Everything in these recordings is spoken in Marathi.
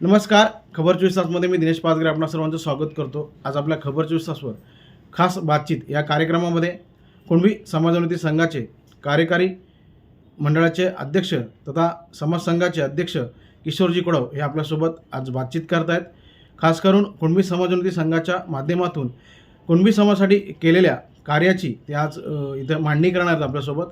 नमस्कार खबर चोवीस तासमध्ये मी दिनेश पाचगरे आपणा सर्वांचं स्वागत करतो. आज आपल्या खबर चोवीस तासवर खास बातचीत या कार्यक्रमामध्ये कुणबी समाजोन्नती संघाचे कार्यकारी मंडळाचे अध्यक्ष तथा समाज संघाचे अध्यक्ष किशोरजी कडव हे आपल्यासोबत आज बातचीत करत आहेत खास करून कुणबी समाजोन्नती संघाच्या माध्यमातून कुणबी समाजासाठी केलेल्या कार्याची ते आज इथं मांडणी करणार आहेत आपल्यासोबत.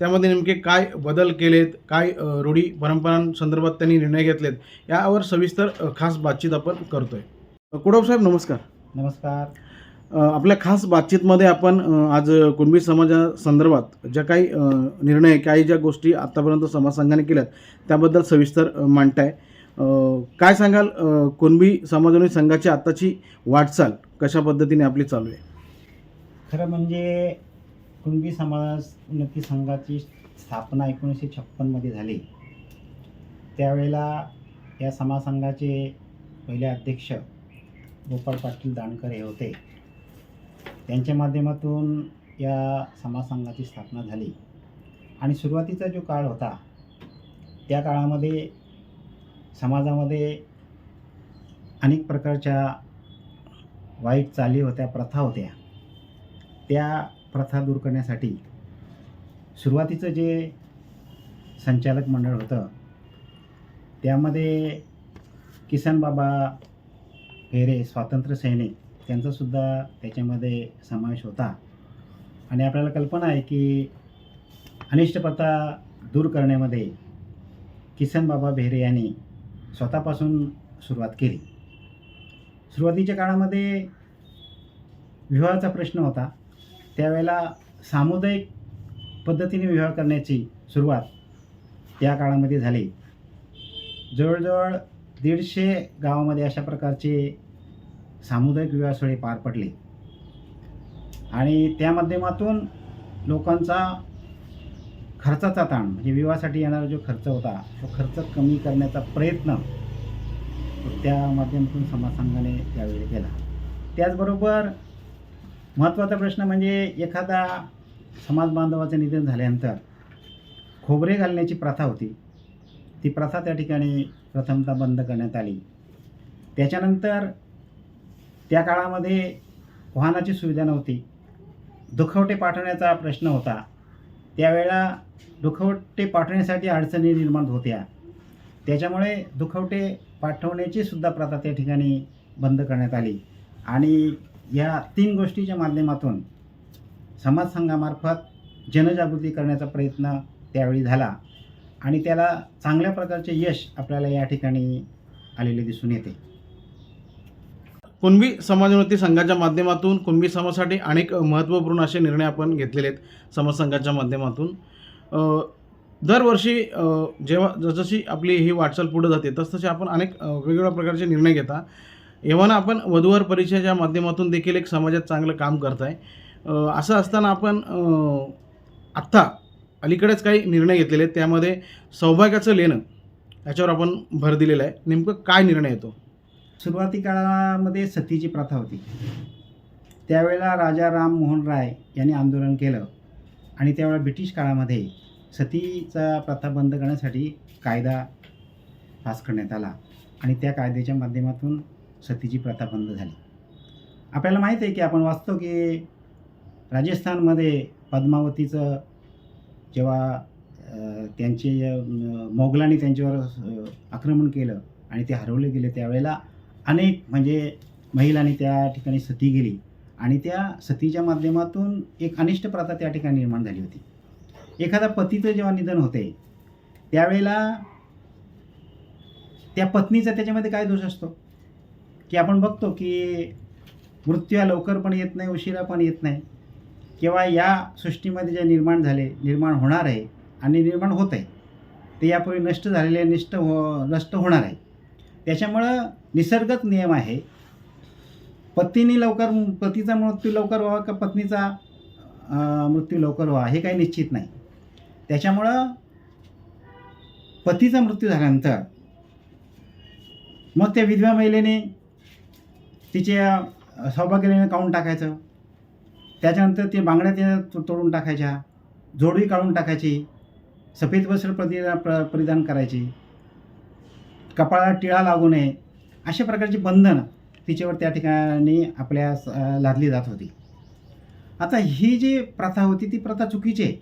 त्यामध्ये नेमके काय बदल केलेत काय रूढी परंपरांसंदर्भात त्यांनी निर्णय घेतलेत यावर सविस्तर खास बातचीत आपण करतोय. कुडव साहेब नमस्कार. नमस्कार. आपल्या खास बातचीतमध्ये आपण आज कुणबी समाजासंदर्भात ज्या काही निर्णय काही ज्या गोष्टी आत्तापर्यंत समाज संघाने केल्यात त्याबद्दल सविस्तर मांडताय. काय सांगाल कुणबी समाजोन्नती संघाची आत्ताची वाटचाल कशा पद्धतीने आपली चालू आहे? खरं म्हणजे कुणबी समाज उन्नती संघाची स्थापना एकोणीसशे छप्पनमध्ये झाली. त्यावेळेला या समाज संघाचे पहिले अध्यक्ष गोपाळ पाटील दांडकर हे होते. त्यांच्या माध्यमातून या समाज संघाची स्थापना झाली. आणि सुरुवातीचा जो काळ होता त्या काळामध्ये समाजामध्ये अनेक प्रकारच्या वाईट चाली होत्या प्रथा होत्या. त्या प्रथा दूर करण्यासाठी सुरुवातीचं जे संचालक मंडळ होतं त्यामध्ये किसन बाबा पेरे स्वातंत्र्य सैनिक त्यांचासुद्धा त्याच्यामध्ये समावेश होता. आणि आपल्याला कल्पना आहे की अनिष्ट प्रथा दूर करण्यामध्ये किसन बाबा बेहरे यांनी स्वतःपासून सुरुवात केली. सुरुवातीच्या काळामध्ये विवाहाचा प्रश्न होता. त्यावेळेला सामुदायिक पद्धतीने विवाह करण्याची सुरुवात त्या काळामध्ये झाली. जवळजवळ दीडशे गावामध्ये अशा प्रकारचे सामुदायिक विवाह सोहळे पार पडले. आणि त्या माध्यमातून लोकांचा खर्चाचा ताण म्हणजे विवाहासाठी येणारा जो खर्च होता तो खर्च कमी करण्याचा प्रयत्न त्या माध्यमातून समाज संघाने त्यावेळी केला. त्याचबरोबर महत्त्वाचा प्रश्न म्हणजे एखादा समाज बांधवाचं निधन झाल्यानंतर खोबरे घालण्याची प्रथा होती. ती प्रथा त्या ठिकाणी प्रथमतः बंद करण्यात आली. त्याच्यानंतर त्या काळामध्ये वाहनाची सुविधा नव्हती. दुखवटे पाठवण्याचा प्रश्न होता. त्यावेळेला दुखवटे पाठवण्यासाठी अडचणी निर्माण होत्या. त्याच्यामुळे दुखवटे पाठवण्याची सुद्धा प्रथा त्या ठिकाणी बंद करण्यात आली. आणि या तीन गोष्टीच्या माध्यमातून समाज संघामार्फत जनजागृती करण्याचा प्रयत्न त्यावेळी झाला. आणि त्याला चांगल्या प्रकारचे यश आपल्याला या ठिकाणी आलेले दिसून येते. कुणबी समाजोन्नती संघाच्या माध्यमातून कुणबी समाजासाठी अनेक महत्त्वपूर्ण असे निर्णय आपण घेतलेले आहेत समाज संघाच्या माध्यमातून. दरवर्षी जेव्हा जसजशी आपली ही वाटचाल पुढे जाते तसतसे आपण अनेक वेगवेगळ्या प्रकारचे निर्णय घेता. एव्हाना आपण वधूवर परिचयाच्या माध्यमातून देखील एक समाजात चांगलं काम करताय आहे असं असताना आपण आत्ता अलीकडेच काही निर्णय घेतलेले आहेत. त्यामध्ये सौभाग्याचं लेणं याच्यावर आपण भर दिलेला आहे. नेमकं काय निर्णय येतो? सुरुवाती काळामध्ये सतीची प्रथा होती. त्यावेळेला राजा राम मोहन राय यांनी आंदोलन केलं. आणि त्यावेळेला ब्रिटिश काळामध्ये सतीचा प्रथा बंद करण्यासाठी कायदा पास करण्यात आला. आणि त्या कायद्याच्या माध्यमातून सतीची प्रथा बंद झाली. आपल्याला माहीत आहे की आपण वाचतो की राजस्थानमध्ये पद्मावतीचं जेव्हा त्यांचे मोगलांनी त्यांच्यावर आक्रमण केलं आणि ते हरवले गेले त्यावेळेला अनेक म्हणजे महिलांनी त्या ठिकाणी सती गेली आणि त्या सतीच्या माध्यमातून एक अनिष्ट प्रथा त्या ठिकाणी निर्माण झाली होती. एखादा पतीचं जेव्हा निधन होते त्यावेळेला त्या पत्नीचा त्याच्यामध्ये काय दोष असतो? की आपण बघतो की मृत्यू लवकर पण येत नाही उशिरा पण येत नाही. किंवा या सृष्टीमध्ये जे निर्माण झाले निर्माण होणार आहे आणि निर्माण होत आहे ते यापूर्वी नष्ट झालेले निष्ठ हो नष्ट होणार आहे. त्याच्यामुळं निसर्गच नियम आहे. पत्नीने लवकर पतीचा मृत्यू लवकर व्हावा का पत्नीचा मृत्यू लवकर व्हावा हे काही निश्चित नाही. त्याच्यामुळं पतीचा मृत्यू झाल्यानंतर मग त्या विधवा महिलेने तिच्या सौभाग्याने काढून टाकायचं. त्याच्यानंतर ते बांगड्या त्या तोडून टाकायच्या. जोडवी काढून टाकायची. सफेद वस्त्र परिधान प्र परिधान करायची. कपाळाला टिळा लागू नये. अशा प्रकारची बंधनं तिच्यावर त्या ठिकाणी आपल्या स- लादली जात होती. आता ही जी प्रथा होती ती प्रथा चुकीची आहे.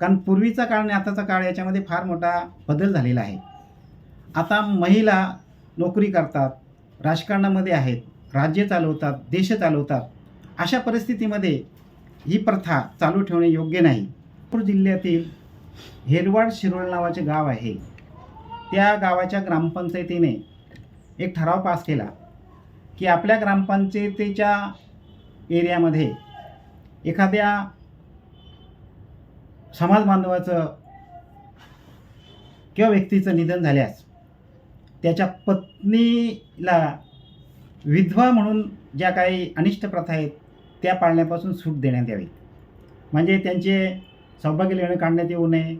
कारण पूर्वीचा काळ आणि आताचा काळ याच्यामध्ये फार मोठा बदल झालेला आहे. आता महिला नोकरी करतात राजकारणामध्ये आहेत. राज्य चालवतात देश चालवतात अशा परिस्थितीमध्ये ही प्रथा चालू ठेवणे योग्य नाही. नागपूर जिल्ह्यातील हेरवाड शिरोळ नावाचे गाव आहे. त्या गावाच्या ग्रामपंचायतीने एक ठराव पास केला की आपल्या ग्रामपंचायतीच्या एरियामध्ये एखाद्या समाज बांधवाचं किंवा व्यक्तीचं निधन झाल्यास त्याच्या पत्नीला विधवा म्हणून ज्या काही अनिष्ट प्रथा आहेत त्या पाळण्यापासून सूट देण्यात यावी. म्हणजे त्यांचे सौभाग्य लेणं काढण्यात येऊ नये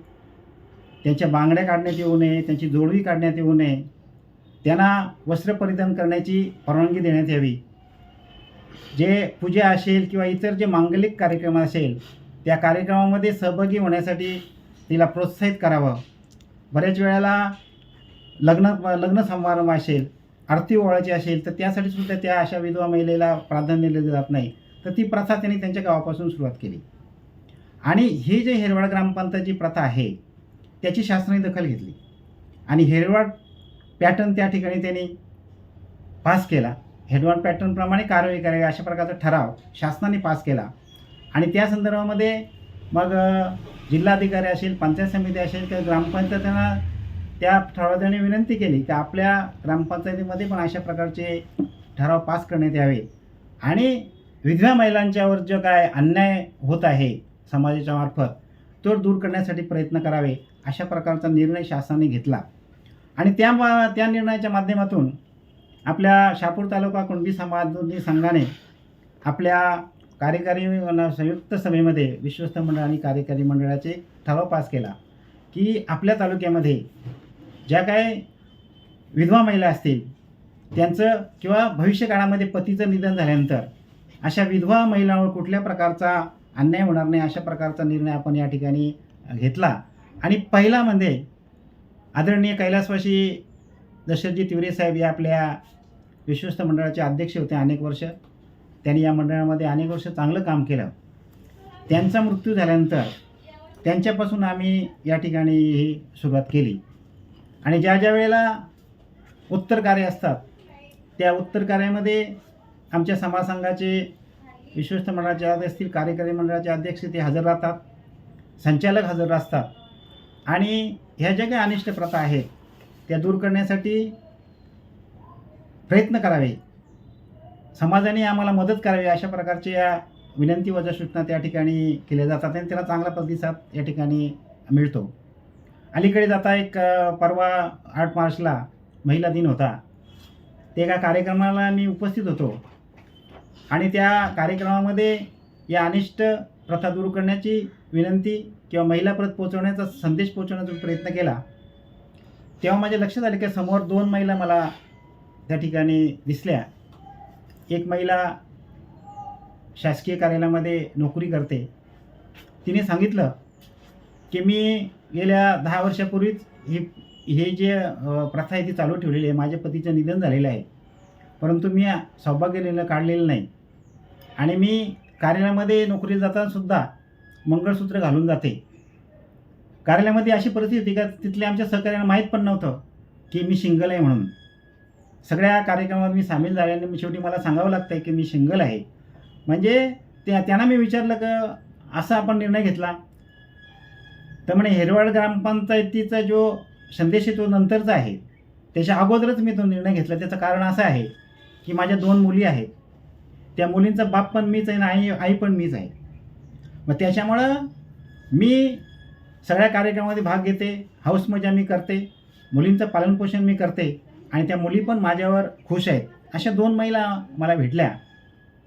त्यांच्या बांगड्या काढण्यात येऊ नये त्यांची जोडवी काढण्यात येऊ नये त्यांना वस्त्र परिधान करण्याची परवानगी देण्यात यावी. जे पूजा असेल किंवा इतर जे मांगलिक कार्यक्रम असेल त्या कार्यक्रमामध्ये सहभागी होण्यासाठी तिला प्रोत्साहित करावं. बऱ्याच वेळेला लग्न लग्न समारंभ असेल आरती ओळायची असेल तर त्यासाठी सुद्धा त्या अशा विधवा महिलेला प्राधान्य दिलं जात नाही. तर ती प्रथा त्यांनी त्यांच्या गावापासून सुरुवात केली. आणि ही जे हेरवाड ग्रामपंचायतची प्रथा आहे त्याची शासनाने दखल घेतली. आणि हेरवाड पॅटर्न त्या ठिकाणी त्यांनी पास केला. हेडवाड पॅटर्नप्रमाणे कारवाई करावी अशा प्रकारचा ठराव शासनाने पास केला. आणि त्या संदर्भामध्ये मग जिल्हाधिकारी असेल पंचायत समिती असेल किंवा ग्रामपंचायतींना त्या ठरावाने विनंती केली की आपल्या ग्रामपंचायतीमध्ये पण अशा प्रकारचे ठराव पास करण्यात यावे. आणि विधवा महिलांच्यावर जो काय अन्याय होत आहे समाजाच्या मार्फत तो दूर करण्यासाठी प्रयत्न करावे अशा प्रकारचा निर्णय शासनाने घेतला. आणि त्या त्या निर्णयाच्या माध्यमातून आपल्या शापूर तालुका कुणबी समाज संघाने आपल्या कार्यकारी संयुक्त सभेमध्ये विश्वस्त मंडळ आणि कार्यकारी मंडळाचे ठराव पास केला की आपल्या तालुक्यामध्ये ज्या काय विधवा महिला असतील त्यांचं किंवा भविष्यकाळामध्ये पतीचं निधन झाल्यानंतर अशा विधवा महिलांवर कुठल्या प्रकारचा अन्याय होणार नाही अशा प्रकारचा निर्णय आपण या ठिकाणी घेतला. आणि पहिला म्हणजे आदरणीय कैलासवासी दशरथजी तिवरे साहेब या आपल्या विश्वस्त मंडळाचे अध्यक्ष होते अनेक वर्ष. त्यांनी या मंडळामध्ये अनेक वर्ष चांगलं काम केलं. त्यांचा मृत्यू झाल्यानंतर त्यांच्यापासून आम्ही या ठिकाणी ही सुरुवात केली. आणि ज्या ज्या वेळेला उत्तर कार्य असतात त्या उत्तर कार्यामध्ये आमच्या समाजसंघाचे विश्वस्त मंडळाचे अध्यक्ष असतील कार्यकारी मंडळाचे अध्यक्ष ते हजर राहतात संचालक हजर असतात. आणि ह्या ज्या काही अनिष्ट प्रथा आहेत त्या दूर करण्यासाठी प्रयत्न करावे. समाजाने आम्हाला मदत करावी अशा प्रकारच्या विनंती वजा सूचना त्या ठिकाणी केल्या जातात आणि त्याला चांगला प्रतिसाद या ठिकाणी मिळतो. अलीकडे जाता एक परवा आठ मार्चला महिला दिन होता. ते एका कार्यक्रमाला मी उपस्थित होतो. आणि त्या कार्यक्रमामध्ये या अनिष्ट प्रथा दूर करण्याची विनंती किंवा महिलाप्रत पोचवण्याचा संदेश पोहोचवण्याचा प्रयत्न केला तेव्हा माझ्या लक्षात आले की समोर दोन महिला मला त्या ठिकाणी दिसल्या. एक महिला शासकीय कार्यालयामध्ये नोकरी करते. तिने सांगितलं की मी गेल्या दहा वर्षापूर्वीच ही हे जे प्रथा आहे ती चालू ठेवलेली आहे. माझ्या पतीचं निधन झालेलं आहे. परंतु मी सौभाग्यलेलं काढलेलं नाही. आणि मी कार्यालयामध्ये नोकरी जातानासुद्धा मंगळसूत्र घालून जाते. कार्यालयामध्ये अशी परिस्थिती होती का तिथल्या आमच्या सहकार्यांना माहीत पण नव्हतं की मी शिंगल आहे म्हणून. सगळ्या कार्यक्रमात मी सामील झाल्याने मी शेवटी मला सांगावं लागतं आहे की मी शिंगल आहे. म्हणजे त्या त्यांना मी विचारलं का असा आपण निर्णय घेतला. तर म्हणे हेरवाड ग्रामपंचायतीचा जो संदेश आहे तो नंतरचा आहे. त्याच्या अगोदरच मी तो निर्णय घेतला. त्याचं कारण असं आहे की माझ्या दोन मुली आहेत. त्या मुलींचा बाप पण मीच आहे आणि आई आई पण मीच आहे. मग त्याच्यामुळं मी सगळ्या कार्यक्रमामध्ये भाग घेते हाऊस मजा मी करते मुलींचं पालनपोषण मी करते आणि त्या मुली पण माझ्यावर खुश आहेत. अशा दोन महिला मला भेटल्या.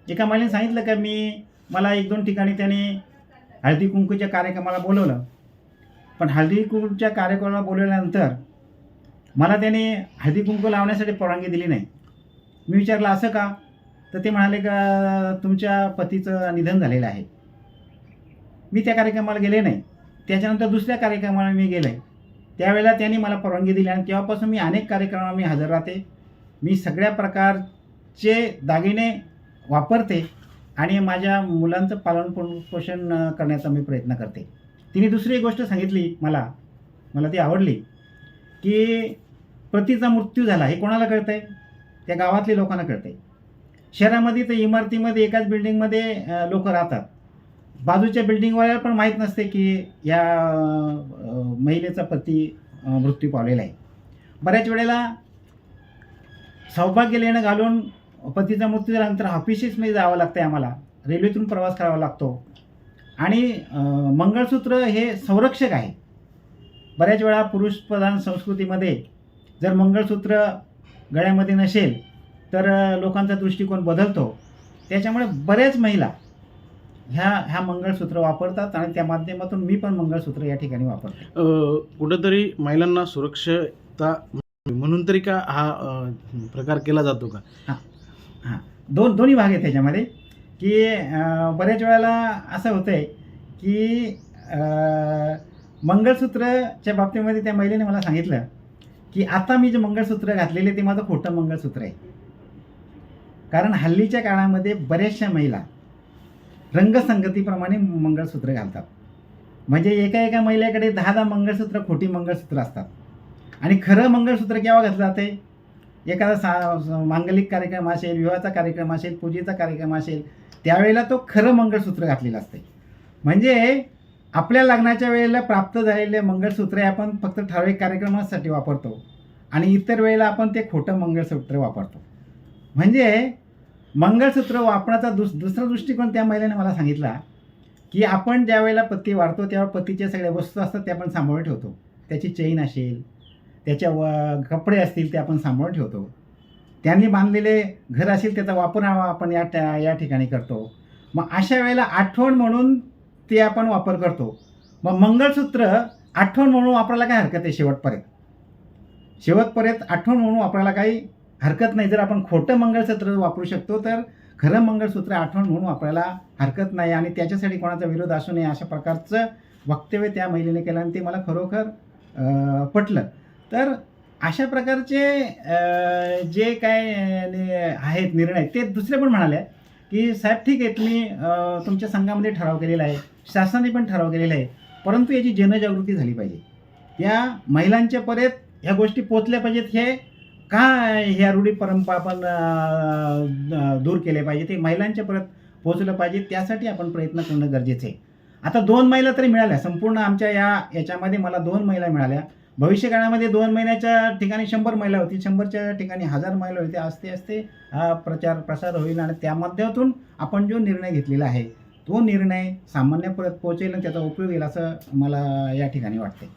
एका महिलेने सांगितलं का मी मला एक दोन ठिकाणी त्याने हळदी कुंकूच्या कार्यक्रमाला बोलवलं. पण हळदी कुंकूच्या कार्यक्रमाला बोलवल्यानंतर मला त्याने हळदी कुंकू लावण्यासाठी परवानगी दिली नाही. मी विचारलं असं का? तर ते म्हणाले का तुमच्या पतीचं निधन झालेलं आहे. मी त्या कार्यक्रमाला गेले नाही. त्याच्यानंतर दुसऱ्या कार्यक्रमाला मी गेले. त्यावेळेला त्यांनी मला परवानगी दिली आणि तेव्हापासून मी अनेक कार्यक्रमाला मी हजर राहते. मी सगळ्या प्रकारचे दागिने वापरते आणि माझ्या मुलांचं पालन पोषण करण्याचा मी प्रयत्न करते. तिने दुसरी एक गोष्ट सांगितली मला मला ती आवडली की पतीचा मृत्यू झाला हे कोणाला कळतं आहे त्या गावातल्या लोकांना कळतं आहे शहरामध्ये तर इमारतीमध्ये एकाच बिल्डिंगमध्ये लोक राहतात. बाजूच्या बिल्डिंगवाल्याला पण माहीत नसते की या महिलेचा पती मृत्यू पावलेला आहे. बऱ्याच वेळेला सौभाग्य लेणं घालून पतीचा मृत्यू झाल्यानंतर ऑफिसेसमध्ये जावं लागतं आहे आम्हाला रेल्वेतून प्रवास करावा लागतो. आणि मंगळसूत्र हे संरक्षक आहे. बऱ्याच वेळा पुरुषप्रधान संस्कृतीमध्ये जर मंगळसूत्र गळ्यामध्ये नसेल तर लोकांचा दृष्टिकोन बदलतो. त्याच्यामुळे बऱ्याच महिला ह्या ह्या मंगळसूत्र वापरतात आणि त्या माध्यमातून मी पण मंगळसूत्र या ठिकाणी वापरते. कुठंतरी महिलांना सुरक्षता म्हणून तरी का हा प्रकार केला जातो का? दोन दोन्ही भाग आहेत त्याच्यामध्ये. की बऱ्याच वेळेला असं होतं आहे की मंगळसूत्रच्या बाबतीमध्ये त्या महिलेने मला सांगितलं की आता मी जे मंगळसूत्र घातलेले ते माझं खोटं मंगळसूत्र आहे. कारण हल्लीच्या काळामध्ये बऱ्याचशा महिला रंगसंगतीप्रमाणे मंगळसूत्र घालतात. म्हणजे एका एका महिलेकडे दहा दहा मंगळसूत्र खोटी मंगळसूत्र असतात. आणि खरं मंगळसूत्र केव्हा घातलं जाते एखादा सा मांगलिक कार्यक्रम असेल विवाहाचा कार्यक्रम असेल पूजेचा कार्यक्रम असेल त्यावेळेला तो खरं मंगळसूत्र घातलेलं असते म्हणजे आपल्या लग्नाच्या वेळेला प्राप्त झालेले मंगळसूत्र हे आपण फक्त ठराविक कार्यक्रमासाठी वापरतो आणि इतर वेळेला आपण ते खोटं मंगळसूत्र वापरतो. म्हणजे मंगळसूत्र वापराचा दुस दुसरा दृष्टिकोन त्या महिलेने मला सांगितला की आपण ज्या वेळेला पत्ती वाढतो त्यावेळेला पतीच्या सगळ्या वस्तू असतात त्या आपण सांभाळून ठेवतो. त्याची चेन असेल त्याच्या व कपडे असतील ते आपण सांभाळून ठेवतो. त्यांनी बांधलेले घर असेल त्याचा वापर हा आपण या त्या- या ठिकाणी करतो. मग अशा वेळेला आठवण म्हणून ते आपण वापर करतो. मग मंगळसूत्र आठवण म्हणून वापरायला काय हरकत आहे शेवटपर्यंत? शेवटपर्यंत आठवण म्हणून वापरायला काही हरकत नाही. जर आपण खोटं मंगळसूत्र वापरू शकतो तर खरं मंगळसूत्र आठवण म्हणून वापरायला हरकत नाही आणि त्याच्यासाठी कोणाचा विरोध असू नये अशा प्रकारचं वक्तव्य त्या महिलेने केलं आणि ते मला खरोखर पटलं. तर अशा प्रकारचे जे काय नि- आहेत निर्णय ते दुसरे पण म्हणाले की साहेब ठीक आहे तुम्ही तुमच्या संघामध्ये ठराव केलेला आहे शासनाने पण ठराव केलेला आहे परंतु याची जनजागृती झाली पाहिजे. या महिलांच्या पर्यंत ह्या गोष्टी पोचल्या पाहिजेत हे का ह्या रूढी परंपरा आपण दूर केले पाहिजे ते महिलांच्या परत पोचलं पाहिजे त्यासाठी आपण प्रयत्न करणं गरजेचं आहे. आता दोन महिला तरी मिळाल्या संपूर्ण आमच्या या याच्यामध्ये मला दोन महिला मिळाल्या. भविष्यकाळामध्ये दोन महिन्याच्या ठिकाणी शंभर महिला होती शंभरच्या ठिकाणी हजार महिला होती. असते असते हा प्रचार प्रसार होईल आणि त्या माध्यमातून आपण जो निर्णय घेतलेला आहे तो निर्णय सामान्यपर्यंत पोहोचेल आणि त्याचा उपयोग येईल असं मला या ठिकाणी वाटते